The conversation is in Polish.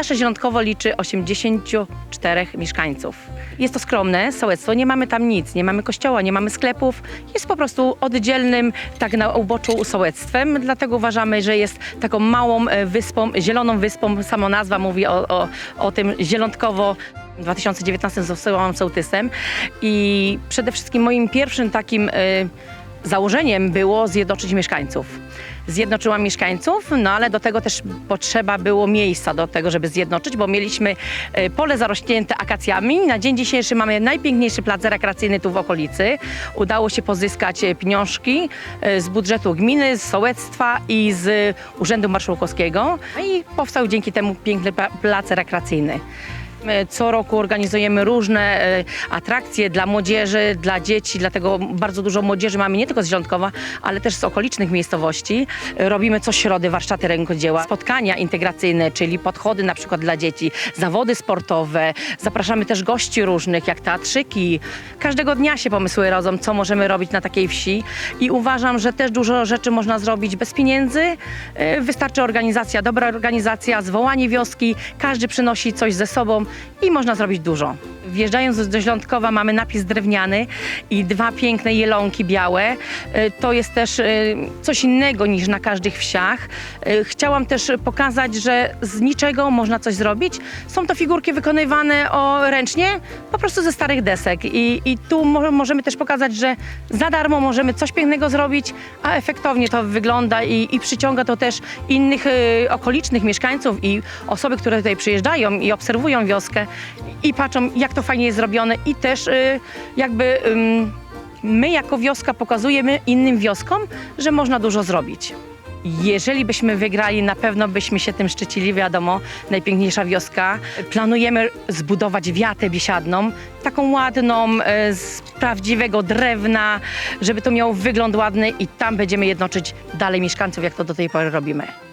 Nasze Zielątkowo liczy 84 mieszkańców. Jest to skromne sołectwo, nie mamy tam nic, nie mamy kościoła, nie mamy sklepów. Jest po prostu oddzielnym, tak na uboczu sołectwem, dlatego uważamy, że jest taką małą e, wyspą, zieloną wyspą. Samo nazwa mówi o, o, o tym Zielątkowo. W 2019 zostałam sołtysem i przede wszystkim moim pierwszym takim e, założeniem było zjednoczyć mieszkańców. Zjednoczyłam mieszkańców, no ale do tego też potrzeba było miejsca do tego, żeby zjednoczyć, bo mieliśmy e, pole zarośnięte akacjami. Na dzień dzisiejszy mamy najpiękniejszy plac rekreacyjny tu w okolicy. Udało się pozyskać e, pieniążki e, z budżetu gminy, z sołectwa i z Urzędu Marszałkowskiego. No i powstał dzięki temu piękny pla- plac rekreacyjny. My Co roku organizujemy różne e, atrakcje dla młodzieży, dla dzieci, dlatego bardzo dużo młodzieży mamy nie tylko z Zielątkowa, ale też z okolicznych miejscowości. E, Robimy co środy warsztaty rękodzieła, spotkania integracyjne, czyli podchody na przykład dla dzieci, zawody sportowe. Zapraszamy też gości różnych, jak teatrzyki. Każdego dnia się pomysły rodzą, co możemy robić na takiej wsi i uważam, że też dużo rzeczy można zrobić bez pieniędzy. E, Wystarczy organizacja, dobra organizacja, zwołanie wioski, każdy przynosi coś ze sobą i można zrobić dużo. Wjeżdżając do Ślątkowa mamy napis drewniany i dwa piękne jelonki białe. E, To jest też e, coś innego niż na każdych wsiach. E, Chciałam też pokazać, że z niczego można coś zrobić. Są to figurki wykonywane o, ręcznie, po prostu ze starych desek. I, i tu mo- możemy też pokazać, że za darmo możemy coś pięknego zrobić, a efektownie to wygląda i, i przyciąga to też innych okolicznych mieszkańców i osoby, które tutaj przyjeżdżają i obserwują wioskę i patrzą, jak to fajnie jest zrobione i też e, jakby ym, my jako wioska pokazujemy innym wioskom, że można dużo zrobić. Jeżeli byśmy wygrali, na pewno byśmy się tym szczycili, wiadomo, najpiękniejsza wioska. Planujemy zbudować wiatę biesiadną, taką ładną, e, z prawdziwego drewna, żeby to miało wygląd ładny i tam będziemy jednoczyć dalej mieszkańców, jak to do tej pory robimy.